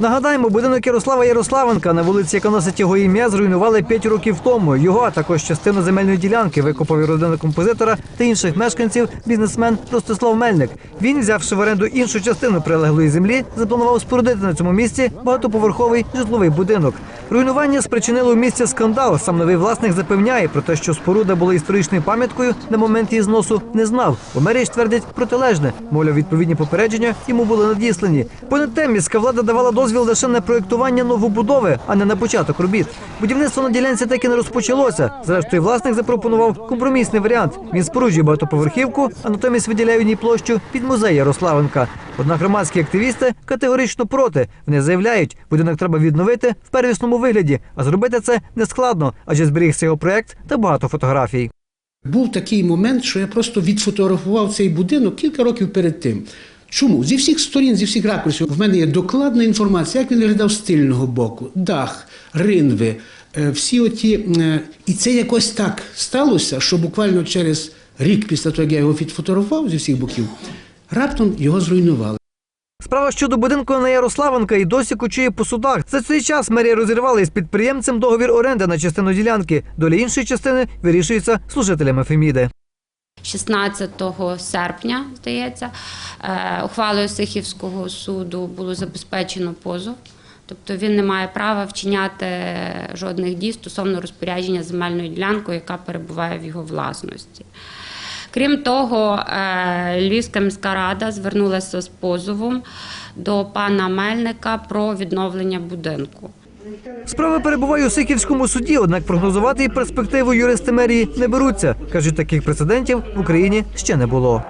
Нагадаємо, будинок Ярослава Ярославенка, на вулиці, яка носить його ім'я, зруйнували 5 років тому. Його, а також частину земельної ділянки викопав і родина композитора та інших мешканців бізнесмен Ростислав Мельник. Він, взявши в оренду іншу частину прилеглої землі, запланував спорудити на цьому місці багатоповерховий житловий будинок. Руйнування спричинило у місті скандал. Сам новий власник запевняє про те, що споруда була історичною пам'яткою на момент її зносу не знав. У мерії твердять протилежне. Мовляв, відповідні попередження йому були надіслані. Понад тим, міська влада давала дозвіл лише на проєктування новобудови, а не на початок робіт. Будівництво на ділянці так і не розпочалося. Зрештою, власник запропонував компромісний варіант. Він споруджує багатоповерхівку, а натомість виділяє ній площу під музей Ярославенка. Однак громадські активісти категорично проти. Вони заявляють, будинок треба відновити в первісному вигляді, а зробити це не складно, адже зберігся його проект та багато фотографій. Був такий момент, що я просто відфотографував цей будинок кілька років перед тим. Чому? Зі всіх сторін, зі всіх ракурсів, в мене є докладна інформація, як він виглядав з тильного боку, дах, ринви, е, всі оті. е, І це якось так сталося, що буквально через рік після того, як я його відфотографував зі всіх боків, раптом його зруйнували. Справа щодо будинку на Ярославенка і досі кочує по судах. За цей час мерія розірвала із підприємцем договір оренди на частину ділянки. Доля іншої частини вирішується служителями Феміди. 16 серпня, здається, е, ухвалою Сихівського суду було забезпечено позов. Тобто він не має права вчиняти жодних дій стосовно розпорядження земельною ділянкою, яка перебуває в його власності. Крім того, е, Львівська міська рада звернулася з позовом до пана Мельника про відновлення будинку. Справа перебуває у Сиківському суді, однак прогнозувати її перспективу юристи мерії не беруться. кажуть, таких прецедентів в Україні ще не було.